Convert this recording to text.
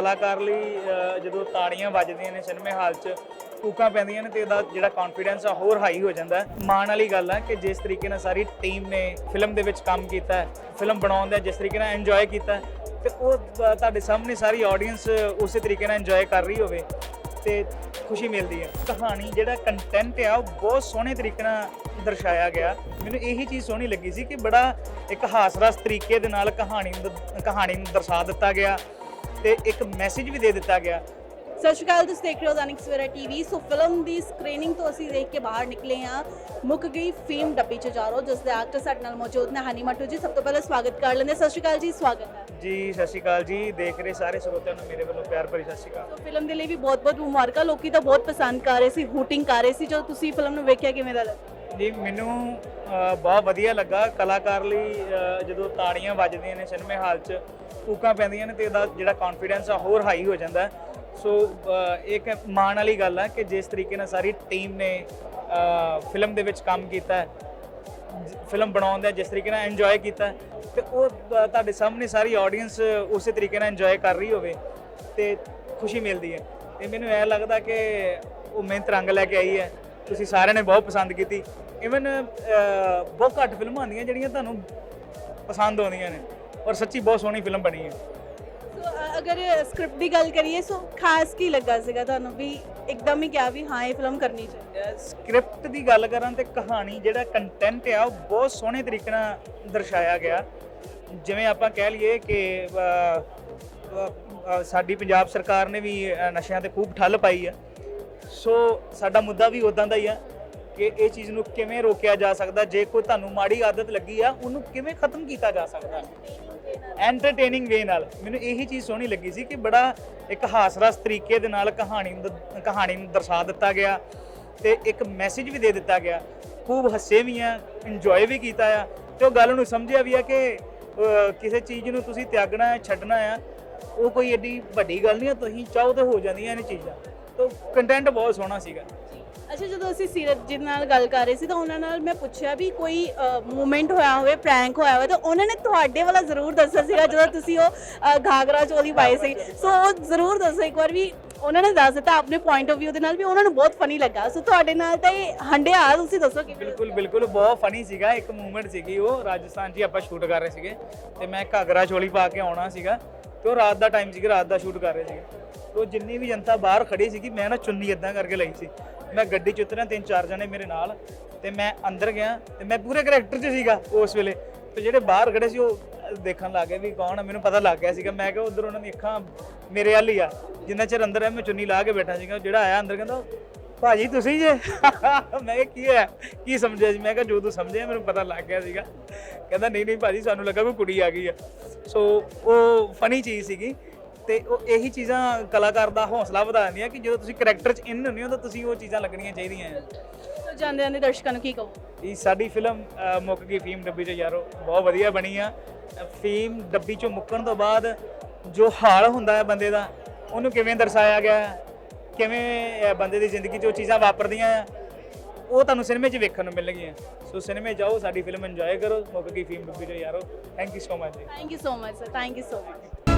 ਕਲਾਕਾਰ ਲਈ ਅ, ਜਦੋਂ ਤਾੜੀਆਂ ਵੱਜਦੀਆਂ ਨੇ ਸਿਨੇਮੇ ਹਾਲ 'ਚ ਕੂਕਾਂ ਪੈਂਦੀਆਂ ਨੇ ਤੇ ਇਹਦਾ ਜਿਹੜਾ ਕੌਨਫੀਡੈਂਸ ਆ ਹੋਰ ਹਾਈ ਹੋ ਜਾਂਦਾ ਹੈ। ਮਾਣ ਵਾਲੀ ਗੱਲ ਹੈ ਕਿ ਜਿਸ ਤਰੀਕੇ ਨਾਲ ਸਾਰੀ ਟੀਮ ਨੇ ਫਿਲਮ ਦੇ ਵਿੱਚ ਕੰਮ ਕੀਤਾ ਹੈ ਫਿਲਮ ਬਣਾਉਣ ਦਾ ਜਿਸ ਤਰੀਕੇ ਨਾਲ ਇੰਜੋਏ ਕੀਤਾ ਹੈ, ਤੇ ਉਹ ਅ, ਤੁਹਾਡੇ ਸਾਹਮਣੇ ਸਾਰੀ ਆਡੀਅנס ਉਸੇ ਤਰੀਕੇ ਨਾਲ ਇੰਜੋਏ ਕਰ ਰਹੀ ਹੋਵੇ ਤੇ ਖੁਸ਼ੀ ਮਿਲਦੀ ਹੈ। ਕਹਾਣੀ ਜਿਹੜਾ ਕੰਟੈਂਟ ਆ ਉਹ ਬਹੁਤ ਸੋਹਣੇ ਤਰੀਕੇ ਨਾਲ ਦਰਸਾਇਆ ਗਿਆ। ਮੈਨੂੰ ਇਹੀ ਚੀਜ਼ ਸੋਹਣੀ ਲੱਗੀ ਸੀ ਕਿ ਬੜਾ ਇੱਕ ਹਾਸਰਸ ਤਰੀਕੇ ਦੇ ਨਾਲ ਕਹਾਣੀ ਨੂੰ ਦ- ਕਹਾਣੀ ਨੂੰ ਦਰਸਾ ਦਿੱਤਾ ਗਿਆ। ਤੇ ਇੱਕ ਮੈਸੇਜ ਵੀ ਦੇ ਦਿੱਤਾ ਗਿਆ। ਸਤਿ ਸ਼੍ਰੀ ਅਕਾਲ ਤੁਸੀਂ ਦੇਖ ਰਹੇ ਹੋ Dainik Savera TV so film ਦੀ ਸਕਰੀਨਿੰਗ ਤੋਂ ਅਸੀਂ ਦੇਖ ਕੇ ਬਾਹਰ ਨਿਕਲੇ ਹਾਂ। ਮੁੱਕ ਗਈ ਫੇਮ ਡੱਬੀ ਚ ਜਾਰੋ ਜਿਸ ਦੇ ਐਕਟਰ ਸਾਡੇ ਨਾਲ ਮੌਜੂਦ ਨੇ ਹਨੀ ਮਟੂ ਜੀ। ਸਭ ਤੋਂ ਪਹਿਲਾਂ ਸਵਾਗਤ ਕਰ ਲੈਂਦੇ। ਸਤਿ ਸ਼੍ਰੀ ਅਕਾਲ ਜੀ ਸਵਾਗਤ ਹੈ। ਜੀ ਸਤਿ ਸ਼੍ਰੀ ਅਕਾਲ ਜੀ। ਦੇਖ ਰਹੇ ਸਾਰੇ ਸਰੋਤਿਆਂ ਨੂੰ ਮੇਰੇ ਵੱਲੋਂ ਪਿਆਰ ਭਰੀ ਸਤਿ ਸ਼੍ਰੀ ਅਕਾਲ। ਸੋ ਫਿਲਮ ਦੇ ਲਈ ਵੀ ਬਹੁਤ-ਬਹੁਤ ਮੁਬਾਰਕਾਂ। ਲੋਕੀ ਤਾਂ ਬਹੁਤ ਪਸੰਦ ਕਰ ਰਹੇ ਸੀ ਹੂਟਿੰਗ ਕਰ ਰਹੇ ਸੀ। ਜਦੋਂ ਤੁਸੀਂ ਫਿਲਮ ਨੂੰ ਵੇਖਿਆ ਕਿਵੇਂ ਦਾ ਲੱਗਾ? ਜੀ ਮੈਨੂੰ ਬਹੁਤ ਵਧੀਆ ਲੱਗਾ। ਕਲਾਕਾਰ ਲਈ ਜਦੋਂ ਤਾੜੀਆਂ ਵੱਜਦੀਆਂ ਨੇ ਸਿਨੇਮੇ ਹਾਲ 'ਚ ਕੂਕਾਂ ਪੈਂਦੀਆਂ ਨੇ ਤੇ ਇਹਦਾ ਜਿਹੜਾ ਕੌਨਫੀਡੈਂਸ ਆ ਹੋਰ ਹਾਈ ਹੋ ਜਾਂਦਾ। ਸੋ ਅ, ਇੱਕ ਮਾਣ ਵਾਲੀ ਗੱਲ ਆ ਕਿ ਜਿਸ ਤਰੀਕੇ ਨਾਲ ਸਾਰੀ ਟੀਮ ਨੇ ਫਿਲਮ ਦੇ ਵਿੱਚ ਕੰਮ ਕੀਤਾ ਫਿਲਮ ਬਣਾਉਣ ਦਾ ਜਿਸ ਤਰੀਕੇ ਨਾਲ ਇੰਜੋਏ ਕੀਤਾ ਹੈ, ਤੇ ਉਹ ਤੁਹਾਡੇ ਸਾਹਮਣੇ ਸਾਰੀ ਆਡੀਅנס ਉਸੇ ਤਰੀਕੇ ਨਾਲ ਇੰਜੋਏ ਕਰ ਰਹੀ ਹੋਵੇ ਤੇ ਖੁਸ਼ੀ ਮਿਲਦੀ ਹੈ। ਤੇ ਮੈਨੂੰ ਇਹ ਲੱਗਦਾ ਕਿ ਉਹ ਮਿਹਨਤ ਰੰਗ ਲੈ ਕੇ ਆਈ ਹੈ। ਤੁਸੀਂ ਸਾਰਿਆਂ ਨੇ ਬਹੁਤ ਪਸੰਦ ਕੀਤੀ। ਇਵਨ ਬਹੁਤ ਘੱਟ ਫਿਲਮਾਂ ਆਉਂਦੀਆਂ ਜਿਹੜੀਆਂ ਤੁਹਾਨੂੰ ਪਸੰਦ ਆਉਂਦੀਆਂ ਨੇ। ਔਰ ਸੱਚੀ ਬਹੁਤ ਸੋਹਣੀ ਫਿਲਮ ਬਣੀ ਹੈ। ਸੋ ਅ, ਅਗਰ ਸਕ੍ਰਿਪਟ ਦੀ ਗੱਲ ਕਰੀਏ ਸੋ ਖਾਸ ਕੀ ਲੱਗਾ ਸੀਗਾ ਤੁਹਾਨੂੰ ਵੀ ਇੱਕਦਮ ਹੀ ਕਿਹਾ ਵੀ ਹਾਂ ਇਹ ਫਿਲਮ ਕਰਨੀ ਚਾਹੀਦੀ ਸਕ੍ਰਿਪਟ ਦੀ ਗੱਲ ਕਰਾਂ ਤੇ ਕਹਾਣੀ ਜਿਹੜਾ ਕੰਟੈਂਟ ਆ ਉਹ ਬਹੁਤ ਸੋਹਣੇ ਤਰੀਕੇ ਨਾਲ ਦਰਸਾਇਆ ਗਿਆ। ਜਿਵੇਂ ਆਪਾਂ ਕਹਿ ਲਈਏ ਕਿ ਅ, ਅ, ਅ, ਸਾਡੀ ਪੰਜਾਬ ਸਰਕਾਰ ਨੇ ਵੀ ਅ, ਨਸ਼ਿਆਂ ਤੇ ਖੂਬ ਠੱਲ ਪਾਈ ਆ। ਸੋ ਸਾਡਾ ਮੁੱਦਾ ਵੀ ਉਦਾਂ ਦਾ ਹੀ ਆ। ਕਿ ਇਹ ਚੀਜ਼ ਨੂੰ ਕਿਵੇਂ ਰੋਕਿਆ ਜਾ ਸਕਦਾ, ਜੇ ਕੋਈ ਤੁਹਾਨੂੰ ਮਾੜੀ ਆਦਤ ਲੱਗੀ ਆ, ਉਹਨੂੰ ਕਿਵੇਂ ਖਤਮ ਕੀਤਾ ਜਾ ਸਕਦਾ? ਐਂਟਰਟੇਨਿੰਗ ਵੇ ਨਾਲ। ਮੈਨੂੰ ਇਹੀ ਚੀਜ਼ ਸੋਹਣੀ ਲੱਗੀ ਸੀ ਕਿ ਬੜਾ ਇੱਕ ਹਾਸਰਸ ਤਰੀਕੇ ਦੇ ਨਾਲ ਕਹਾਣੀ ਨੂੰ ਕਹਾਣੀ ਨੂੰ ਦਰਸਾ ਦਿੱਤਾ ਗਿਆ ਤੇ ਇੱਕ ਮੈਸੇਜ ਵੀ ਦੇ ਦਿੱਤਾ ਗਿਆ। ਖੂਬ ਹੱਸੇ ਵੀ ਆ ਇੰਜੋਏ ਵੀ ਕੀਤਾ ਆ ਤੇ ਉਹ ਗੱਲ ਨੂੰ ਸਮਝਿਆ ਵੀ ਆ ਕਿ ਕਿਸੇ ਚੀਜ਼ ਨੂੰ ਤੁਸੀਂ ਤਿਆਗਣਾ ਹੈ, ਛੱਡਣਾ ਆ ਉਹ ਕੋਈ ਏਡੀ ਵੱਡੀ ਗੱਲ ਨਹੀਂ ਆ, ਤੁਸੀਂ ਚਾਹੋ ਤੇ ਹੋ ਜਾਂਦੀਆਂ ਨੇ ਚੀਜ਼ਾਂ। ਤੋਂ ਕੰਟੈਂਟ ਬਹੁਤ ਸੋਹਣਾ ਸੀਗਾ। ਅੱਛਾ ਜਦੋਂ ਅਸੀਂ ਸੀਰਤ ਜੀ ਨਾਲ ਗੱਲ ਕਰ ਰਹੇ ਸੀ ਤਾਂ ਉਹਨਾਂ ਨਾਲ ਮੈਂ ਪੁੱਛਿਆ ਵੀ ਕੋਈ ਮੂਮੈਂਟ ਹੋਇਆ ਹੋਵੇ ਪ੍ਰੈਂਕ ਹੋਇਆ ਹੋਵੇ ਤਾਂ ਉਹਨਾਂ ਨੇ ਤੁਹਾਡੇ ਵਾਲਾ ਜ਼ਰੂਰ ਦੱਸਿਆ ਸੀਗਾ ਜਦੋਂ ਤੁਸੀਂ ਉਹ ਅ, ਘਾਗਰਾ ਚੋਲੀ ਪਾਏ ਸੀ। ਸੋ ਉਹ ਜ਼ਰੂਰ ਦੱਸੋ ਇੱਕ ਵਾਰ ਵੀ ਉਹਨਾਂ ਨੇ ਦੱਸ ਦਿੱਤਾ ਆਪਣੇ ਪੁਆਇੰਟ ਆਫ View ਦੇ ਨਾਲ ਵੀ ਉਹਨਾਂ ਨੂੰ ਬਹੁਤ ਫਨੀ ਲੱਗਾ। ਸੋ ਤੁਹਾਡੇ ਨਾਲ ਤਾਂ ਇਹ ਹੰਡਿਆ ਤੁਸੀਂ ਦੱਸੋ ਕਿ ਬਿਲਕੁਲ ਬਿਲਕੁਲ ਬਹੁਤ ਫਨੀ ਸੀਗਾ। ਇੱਕ ਮੂਵਮੈਂਟ ਸੀਗੀ ਉਹ ਰਾਜਸਥਾਨ 'ਚ ਹੀ ਆਪਾਂ ਸ਼ੂਟ ਕਰ ਰਹੇ ਸੀਗੇ ਤੇ ਮੈਂ ਘਾਗਰਾ ਚੋਲੀ ਪਾ ਕੇ ਆਉਣਾ ਸੀਗਾ ਤੇ ਉਹ ਰਾਤ ਦਾ ਟਾਈਮ ਸੀਗਾ ਰਾਤ ਦਾ ਸ਼ੂਟ ਕਰ ਰਹੇ ਸੀਗੇ। ਉਹ ਜਿੰਨੀ ਵੀ ਜਨਤਾ ਬਾਹਰ ਖੜੀ ਸੀਗੀ, ਮੈਂ ਨਾ ਚੁੰਨੀ ਇਦਾਂ ਕਰਕੇ ਲਈ ਸੀ। ਮੈਂ ਗੱਡੀ 'ਚ ਉਤਰਿਆ, ਤਿੰਨ ਚਾਰ ਜਣੇ ਮੇਰੇ ਨਾਲ, ਤੇ ਮੈਂ ਅੰਦਰ ਗਿਆ, ਤੇ ਮੈਂ ਪੂਰੇ ਕਰੈਕਟਰ 'ਚ ਸੀਗਾ ਉਸ ਵੇਲੇ। ਤੇ ਜਿਹੜੇ ਬਾਹਰ ਖੜੇ ਸੀ, ਉਹ ਦੇਖਣ ਲੱਗ ਗਏ ਵੀ ਕੌਣ ਆ, ਮੈਨੂੰ ਪਤਾ ਲੱਗ ਗਿਆ ਸੀਗਾ। ਮੈਂ ਕਿਹਾ ਉਧਰ ਉਹਨਾਂ ਦੀ ਅੱਖਾਂ ਮੇਰੇ ਵੱਲ ਹੀ ਆ। ਜਿੰਨਾ ਚਿਰ ਅੰਦਰ ਹੈ ਮੈਂ ਚੁੰਨੀ ਲਾ ਕੇ ਬੈਠਾ ਸੀਗਾ। ਜਿਹੜਾ ਆਇਆ ਅੰਦਰ ਕਹਿੰਦਾ, ਭਾਜੀ, ਤੁਸੀਂ ਜੇ? ਮੈਂ ਕਿਹਾ, ਕੀ ਹੈ ਕੀ ਸਮਝਿਆ ਜੀ? ਮੈਂ ਕਿਹਾ, ਜੋ ਤੂੰ ਸਮਝਿਆ, ਮੈਨੂੰ ਪਤਾ ਲੱਗ ਗਿਆ ਸੀਗਾ। ਕਹਿੰਦਾ, ਨਹੀਂ ਨਹੀਂ ਭਾਜੀ, ਸਾਨੂੰ ਲੱਗਾ ਕੋਈ ਕੁੜੀ ਆ ਗਈ ਆ। ਸੋ ਉਹ ਫਨੀ ਚੀਜ਼ ਸੀਗੀ। ਤੇ ਉਹ ਇਹੀ ਚੀਜ਼ਾਂ ਕਲਾਕਾਰ ਦਾ ਹੌਸਲਾ ਵਧਾ ਦਿੰਦੀਆਂ ਕਿ ਜਦੋਂ ਤੁਸੀਂ ਕਰੈਕਟਰ 'ਚ ਇਨ ਹੁੰਦੇ ਹੋ ਤਾਂ ਤੁਸੀਂ ਉਹ ਚੀਜ਼ਾਂ ਲੱਗਣੀਆਂ ਚਾਹੀਦੀਆਂ ਆ। ਸੋ ਜਾਂਦੇ ਜਾਂਦੇ ਦਰਸ਼ਕਾਂ ਨੂੰ ਕੀ ਕਹੋ? ਇਹ ਸਾਡੀ ਫਿਲਮ ਅ, ਮੁੱਕ ਗਈ ਫੀਮ ਡੱਬੀ 'ਚ ਯਾਰੋ ਬਹੁਤ ਵਧੀਆ ਬਣੀ ਆ। ਫੀਮ ਡੱਬੀ 'ਚੋਂ ਮੁੱਕਣ ਤੋਂ ਬਾਅਦ ਜੋ ਹਾਲ ਹੁੰਦਾ ਹੈ ਬੰਦੇ ਦਾ ਉਹਨੂੰ ਕਿਵੇਂ ਦਰਸਾਇਆ ਗਿਆ ਹੈ, ਕਿਵੇਂ ਅ, ਬੰਦੇ ਦੀ ਜ਼ਿੰਦਗੀ 'ਚ ਉਹ ਚੀਜ਼ਾਂ ਵਾਪਰਦੀਆਂ ਆ? ਉਹ ਤੁਹਾਨੂੰ ਸਿਨੇਮੇ 'ਚ ਵੇਖਣ ਨੂੰ ਮਿਲਣਗੀਆਂ। ਸੋ ਸਿਨੇਮੇ ਜਾਓ ਸਾਡੀ ਫਿਲਮ ਇੰਜੋਏ ਕਰੋ ਮੁੱਕ ਗਈ ਫੀਮ ਡੱਬੀ 'ਚ ਯਾਰੋ। Thank you so much ji. Thank you so much sir thank you so much